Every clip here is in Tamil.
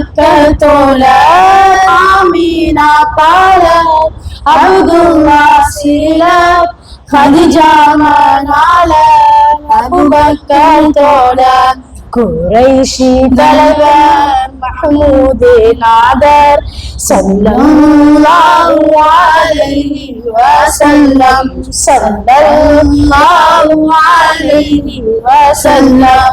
مكة تولد آمينة طالت عبد الله سيلت خديجة منالت أبو بكر تولد قريشي بلبان محمود العذر صلى الله عليه وسلم صلى الله عليه وسلم.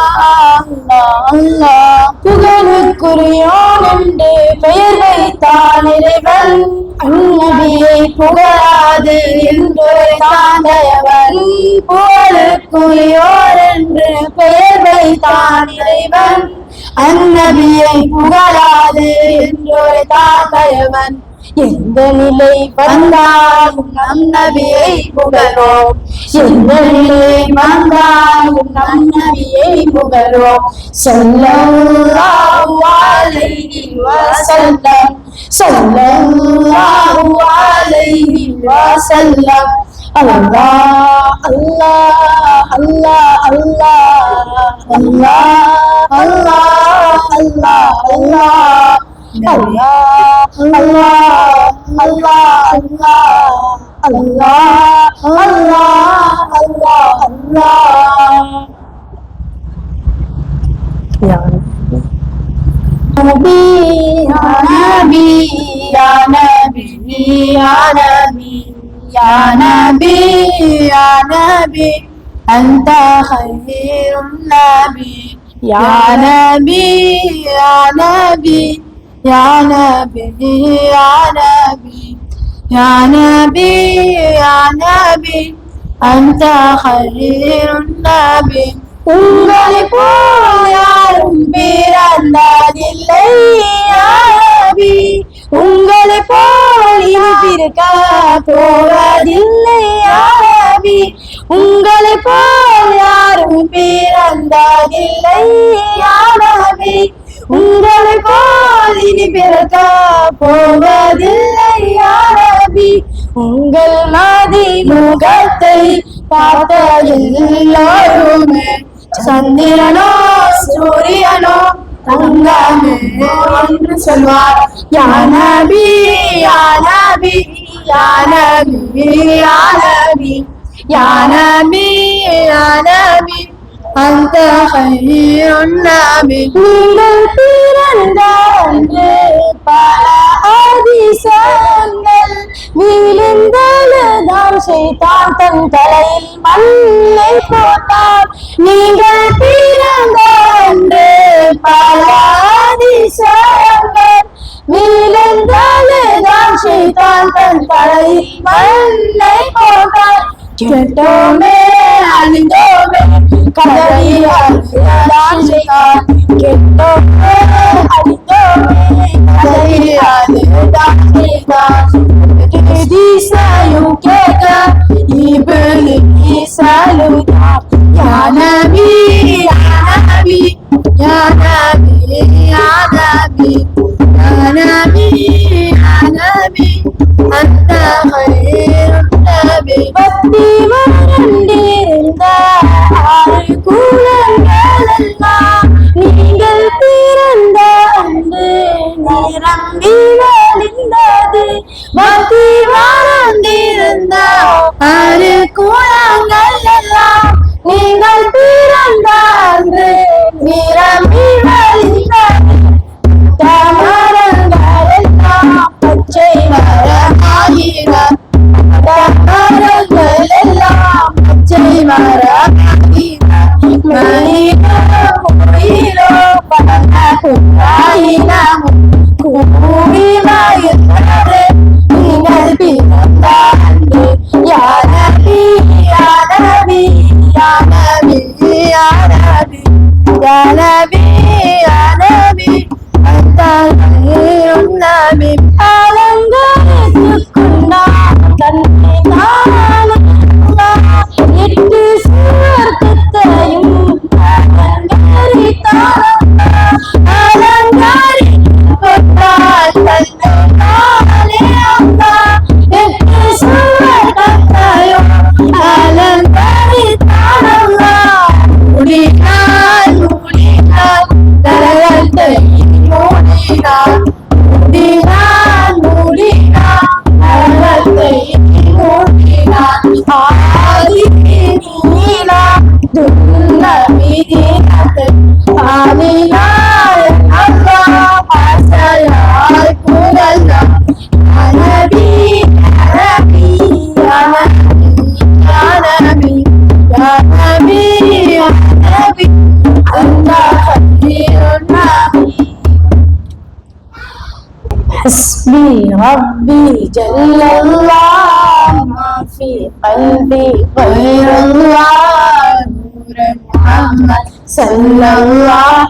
புகழுக்குரியோன் என்று பெயர் வைத்தான் இறைவன். அந்நபியை புகழாது என்று தாண்டவன் புகழுக்குரியோர் என்று பெயர் வைத்தான் இறைவன். அந்நபியை புகழாது என்று தாண்டவன் எந்த நிலை வந்தாலும் நம் நபியை புகழோம் எந்த நிலை வந்தாலும் நம் நபியை புகழோம் ஸல்லல்லாஹு அலைஹி வஸல்லம் ஸல்லல்லாஹு அலைஹி வஸல்லம் அல்லாஹ் அல்லாஹ் அல்லாஹ் அல்லாஹ் அல்லாஹ் அல்லாஹ் அல்லாஹ் அல்லாஹ் Allah, الله الله الله الله الله الله الله يا نبي يا نبي يا نبي يا نبي يا نبي يا نبي أنت خير النبي يا نبي يا نبي. يا نبي يا نبي يا نبي يا نبي أنت خير النبي உங்களை போல் யாரும் பிறந்ததில்லை யாபி உங்களை போல் இனி பிறக்க போவதில்லை யாபி உங்களை போல் யாரும் பிறந்ததில்லை யாபி உங்களை போல் இனி பிறக்கா போவதில்லை யாரபி உங்கள் மதி முகத்தை பார்த்த எல்லாருமே சந்திரனோ சூரியனோ தங்கமே என்று சொல்வார். யானபி யானபி யானபி யானபி யானபி யானபி அந்த நீங்கள் பிறந்த அன்று பல அதிசயங்கள் விழுந்தழுதான் செய்தான் தன் தலையில் மண்ணை போட்டார். நீங்கள் பிறந்த அன்று பல அதிசயங்கள் விழுந்தழுதான் செய்தான் தன் தலையில் மண்ணை போட்டார். கேட்டோமே அழிந்தோமே கதறிய தான் கெட்டோ அடித்தோமே கதறியாது தான் செய்தான் கேட்க இபிலினி சலுதா யா நபி யா நபி யா நபி யா நபி யா நபி யா நபி அந்த خير النبي بطي ورندي பக்தி வாழ்ந்திருந்தார் ஆறு கூடங்கள் எல்லாம் நீங்கள் பிறந்தான்று நிரம்பி தாமரங்கள் எல்லாம் பச்சை மரமாகிறார் தாமரங்கள் எல்லாம் நீங்கள் பிறந்த அன்று யானபி யானபி யானபி யானபி யானபி யானபி அந்த நபி அலங்கரித்துக்குண்டான் தன்னை தானே هذه دينة دنا بدينة علينا يا الله سيعرفون يا نبي يا نبي يا نبي يا نبي يا نبي أنت خير النبي حسبي ربي جل الله في قلبي غير الله نور محمد صلى الله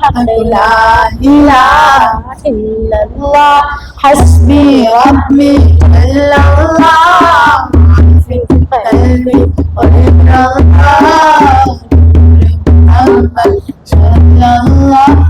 لا إله إلا الله حسبي ربي جل الله ما في قلبي غير الله محمد صلى الله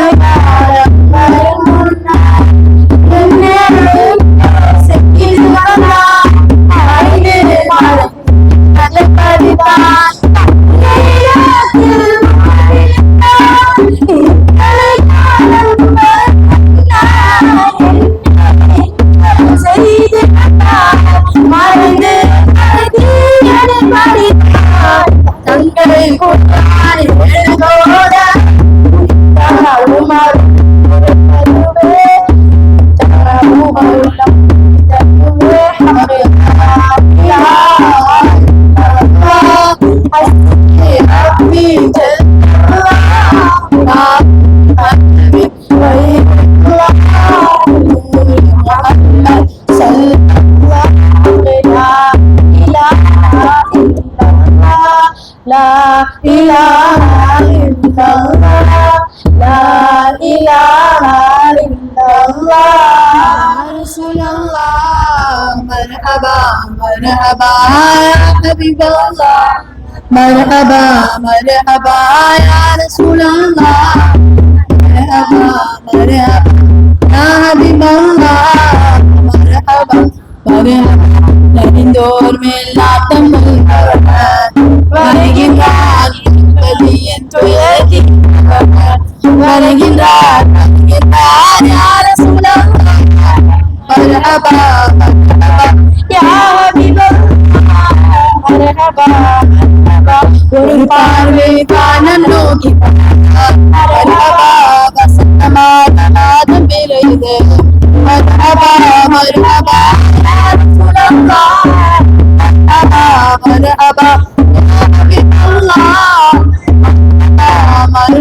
لا إله إلا الله لا إله إلا الله رسول الله مرحبا مرحبا يا حبيب الله مرحبا مرحبا يا رسول الله مرحبا مرحبا يا حبيب الله مرحبا مرحبا நெறிந்தோர் மேல் நாட்டம் வருகின்றார் வெளியின் வருகின்றார் வருகின்றார் யார யா ஒரு பார்வை காணம் நோக்கி மரஹபா வசந்தமா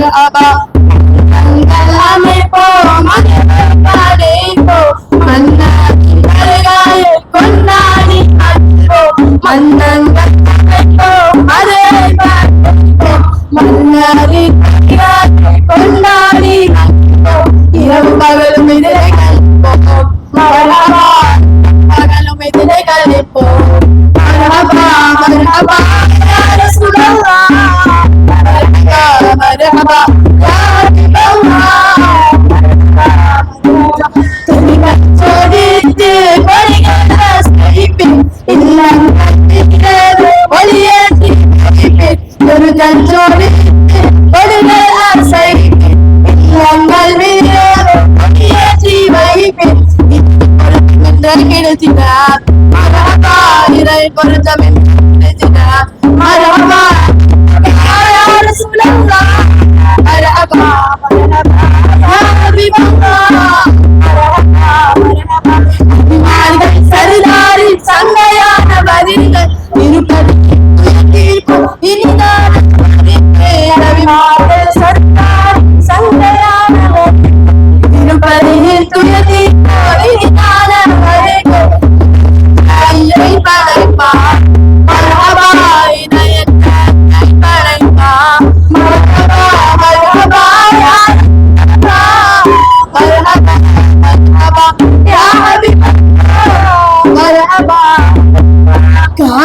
ba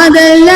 காதல்